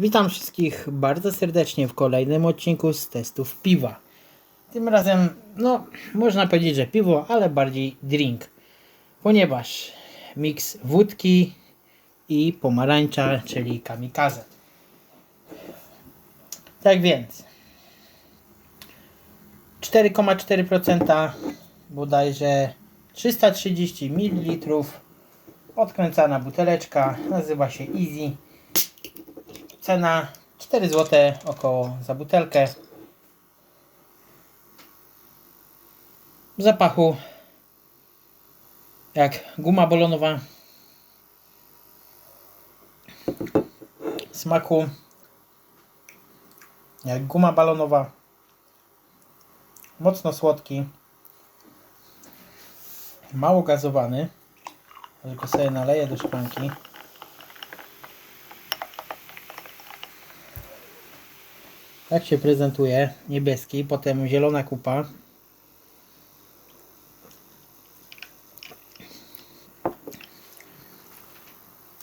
Witam wszystkich bardzo serdecznie w kolejnym odcinku z testów piwa. Tym razem, no, można powiedzieć, że piwo, ale bardziej drink. Ponieważ miks wódki i pomarańcza, czyli kamikaze. Tak więc 4,4% bodajże 330 ml odkręcana buteleczka nazywa się Easy cena 4 zł około za butelkę. Zapachu jak guma balonowa smaku jak guma balonowa. Mocno słodki. Mało gazowany tylko sobie naleję do szklanki tak się prezentuje niebieski potem zielona kupa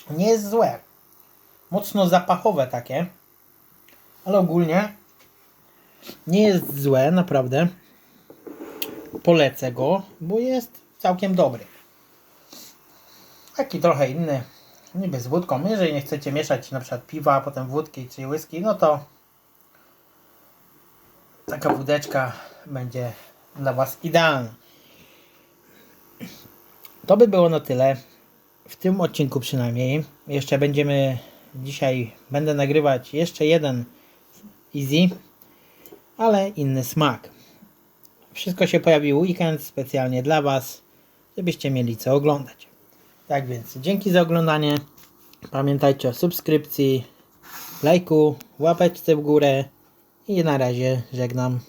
nie jest złe mocno zapachowe takie ale ogólnie nie jest złe, naprawdę. Polecę go, bo jest całkiem dobry. Taki trochę inny, niby z wódką. Jeżeli nie chcecie mieszać na przykład piwa, a potem wódki czy whisky, no to taka wódeczka będzie dla Was idealna. To by było na tyle. W tym odcinku przynajmniej. Jeszcze będziemy dzisiaj, będę nagrywać jeszcze jeden Easy, ale inny smak. Wszystko się pojawił weekend specjalnie dla Was, żebyście mieli co oglądać. Tak więc dzięki za oglądanie. Pamiętajcie o subskrypcji, lajku, łapeczce w górę i na razie żegnam.